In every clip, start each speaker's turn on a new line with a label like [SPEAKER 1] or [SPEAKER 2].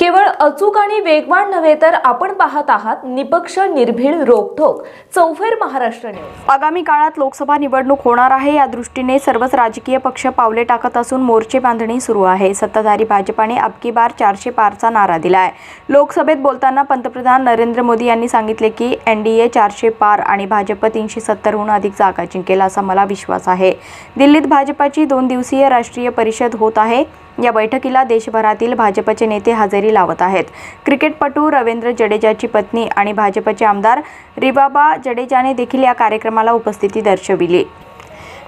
[SPEAKER 1] केवळ अचूक आणि वेगवान नव्हे तर आपण पाहत आहात निपक्ष निर्भीड रोखोक चौफेर महाराष्ट्र न्यूज.
[SPEAKER 2] आगामी काळात लोकसभा निवडणूक होणार आहे. या दृष्टीने सर्वच राजकीय पक्ष पावले टाकत असून मोर्चे बांधणी सुरू आहे. सत्ताधारी भाजपाने अबकी बार चारशे पारचा नारा दिला आहे लोकसभेत बोलताना पंतप्रधान नरेंद्र मोदी यांनी सांगितले की एनडीए चारशे पार आणि भाजप तीनशे सत्तरहून अधिक जागा जिंकेल असा मला विश्वास आहे. दिल्लीत भाजपाची दोन दिवसीय राष्ट्रीय परिषद होत आहे. या बैठकीला देशभरातील भाजपचे नेते हजेरी लावत आहेत. क्रिकेटपटू रवींद्र जडेजाची पत्नी आणि भाजपचे आमदार रिबाबा जडेजाने देखील या कार्यक्रमाला उपस्थिती दर्शविली.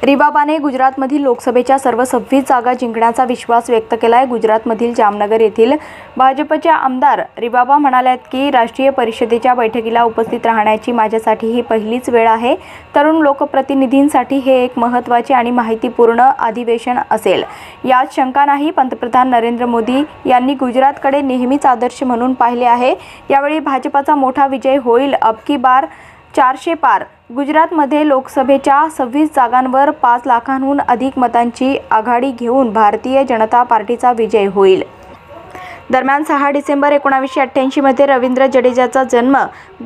[SPEAKER 2] रिबाबाने गुजरातमधील लोकसभेच्या सर्व सव्वीस जागा जिंकण्याचा विश्वास व्यक्त केला आहे गुजरातमधील जामनगर येथील भाजपच्या आमदार रिबाबा म्हणाल्यात की राष्ट्रीय परिषदेच्या बैठकीला उपस्थित राहण्याची माझ्यासाठी ही पहिलीच वेळ आहे. तरुण लोकप्रतिनिधींसाठी हे एक महत्त्वाचे आणि माहितीपूर्ण अधिवेशन असेल. यात शंका नाही पंतप्रधान नरेंद्र मोदी यांनी गुजरातकडे नेहमीच आदर्श म्हणून पाहिले आहे. यावेळी भाजपाचा मोठा विजय होईल. अबकी बार चारशे पार. गुजरातमध्ये लोकसभेच्या सव्वीस जागांवर पाच लाखांहून अधिक मतांची आघाडी घेऊन भारतीय जनता पार्टीचा विजय होईल. दरम्यान सहा डिसेंबर एकोणावीसशे अठ्ठ्याऐंशीमध्ये रवींद्र जडेजाचा जन्म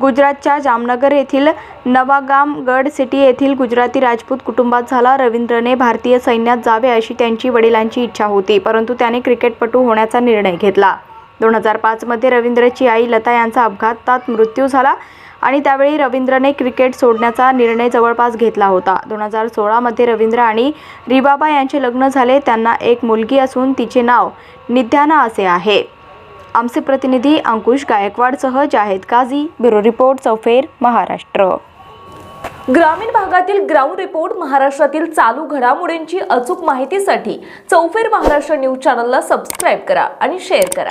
[SPEAKER 2] गुजरातच्या जामनगर येथील नवागामगड सिटी येथील गुजराती राजपूत कुटुंबात झाला. रवींद्रने भारतीय सैन्यात जावे अशी त्यांची वडिलांची इच्छा होती परंतु त्याने क्रिकेटपटू होण्याचा निर्णय घेतला. दोन हजार पाचमध्ये रवींद्रची आई लता यांचा अपघातात मृत्यू झाला. आणि त्यावेळी रवींद्रने क्रिकेट सोडण्याचा निर्णय जवळपास घेतला होता. दोन हजार सोळामध्ये रवींद्र आणि रिबाबा यांचे लग्न झाले. त्यांना एक मुलगी असून तिचे नाव निध्याना असे आहे. आमचे प्रतिनिधी अंकुश गायकवाडसह जाहेद काझी ब्युरो रिपोर्ट चौफेर महाराष्ट्र.
[SPEAKER 1] ग्रामीण भागातील ग्राउंड रिपोर्ट महाराष्ट्रातील चालू घडामोडींची अचूक माहितीसाठी चौफेर महाराष्ट्र न्यूज चॅनलला सबस्क्राईब करा आणि शेअर करा.